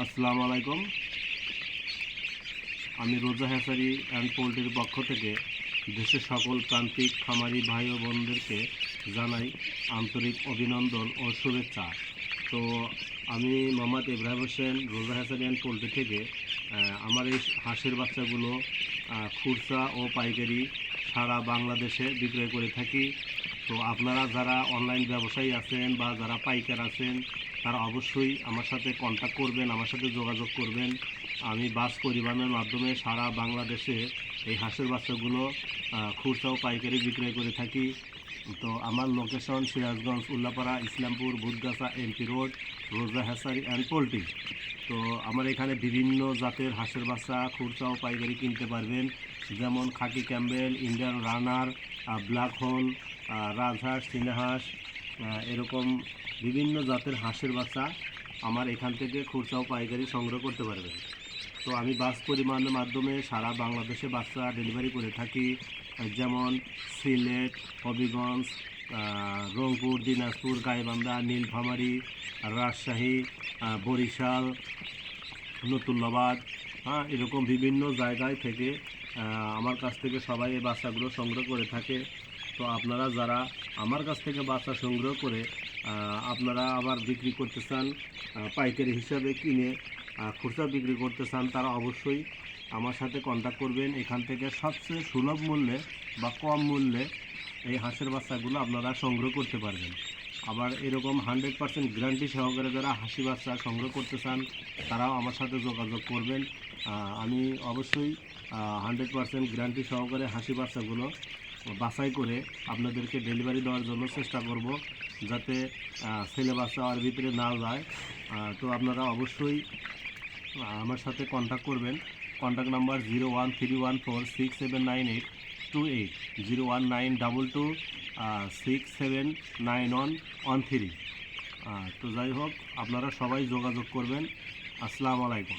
আসসালামু আলাইকুম। আমি রোজা হ্যাসারি অ্যান্ড পোলট্রির পক্ষ থেকে দেশের সকল প্রান্তিক খামারি ভাই ও বোনদেরকে জানাই আন্তরিক অভিনন্দন ও শুভেচ্ছা। তো আমি মোহাম্মদ ইব্রাহিম হোসেন, রোজা হ্যাসারি অ্যান্ড পোলট্রি থেকে আমার এই হাঁসের বাচ্চাগুলো খুচরা ও পাইকারি সারা বাংলাদেশে বিক্রয় করে থাকি। তো আপনারা যারা অনলাইন ব্যবসায়ী আছেন বা যারা পাইকার আছেন তারা অবশ্যই আমার সাথে কন্ট্যাক্ট করবেন, আমার সাথে যোগাযোগ করবেন। আমি বাস পরিবহনের মাধ্যমে সারা বাংলাদেশে এই হাঁসের বাচ্চাগুলো খুচরা ও পাইকারি বিক্রয় করে থাকি। তো আমার location Sirajganj, Ullapara, Islampur Budgachha MP road, Roja hatchery and poultry. তো আমার এখানে বিভিন্ন জাতের হাঁসের বাচ্চা খুচরা ও পাইকারি কিনতে পারবেন। যেমন khaki Campbell, Indian runner black hole রাজহাঁস চীনাহাঁস এরকম বিভিন্ন জাতের হাঁসের বাচ্চা আমার এখান থেকে খুচরা ও পাইকারি সংগ্রহ করতে পারবেন তো আমি বাস পরিমাণের মাধ্যমে সারা বাংলাদেশে বাচ্চা ডেলিভারি করে থাকি। যেমন সিলেট, হবিগঞ্জ রংপুর, দিনাজপুর, গাইবান্ধা, নীলফামারী, রাজশাহী বরিশাল নতুল্লাবাদ হ্যাঁ এরকম বিভিন্ন জায়গায় থেকে আমার কাছ থেকে সবাই এই বাচ্চাগুলো সংগ্রহ করে থাকে। তো আপনারা যারা আমার কাছ থেকে বাচ্চা সংগ্রহ করে আপনারা আবার বিক্রি করতে চান পাইকারি হিসাবে কিনে খুচরা বিক্রি করতে চান, তারা অবশ্যই আমার সাথে কন্ট্যাক্ট করবেন। এখান থেকে সবচেয়ে সুলভ মূল্যে বা কম মূল্যে এই হাঁসের বাচ্চাগুলো আপনারা সংগ্রহ করতে পারবেন। আবার এরকম হান্ড্রেড পার্সেন্ট গ্যারান্টি সহকারে যারা হাসি বাচ্চা সংগ্রহ করতে চান, তারাও আমার সাথে যোগাযোগ করবেন। আমি অবশ্যই হান্ড্রেড পার্সেন্ট গ্যারান্টি সহকারে হাসি বাচ্চাগুলো বাছাই করে আপনাদেরকে ডেলিভারি দেওয়ার জন্য চেষ্টা করব যাতে বাচ্চা আর ভিতরে না যায়। তো আপনারা অবশ্যই আমার সাথে কন্ট্যাক্ট করবেন। Contact number zero one three one four six seven nine eight two eight zero one nine double two six seven nine one one three তো যাই হোক, আপনারা সবাই যোগাযোগ করবেন। আসসালামু আলাইকুম।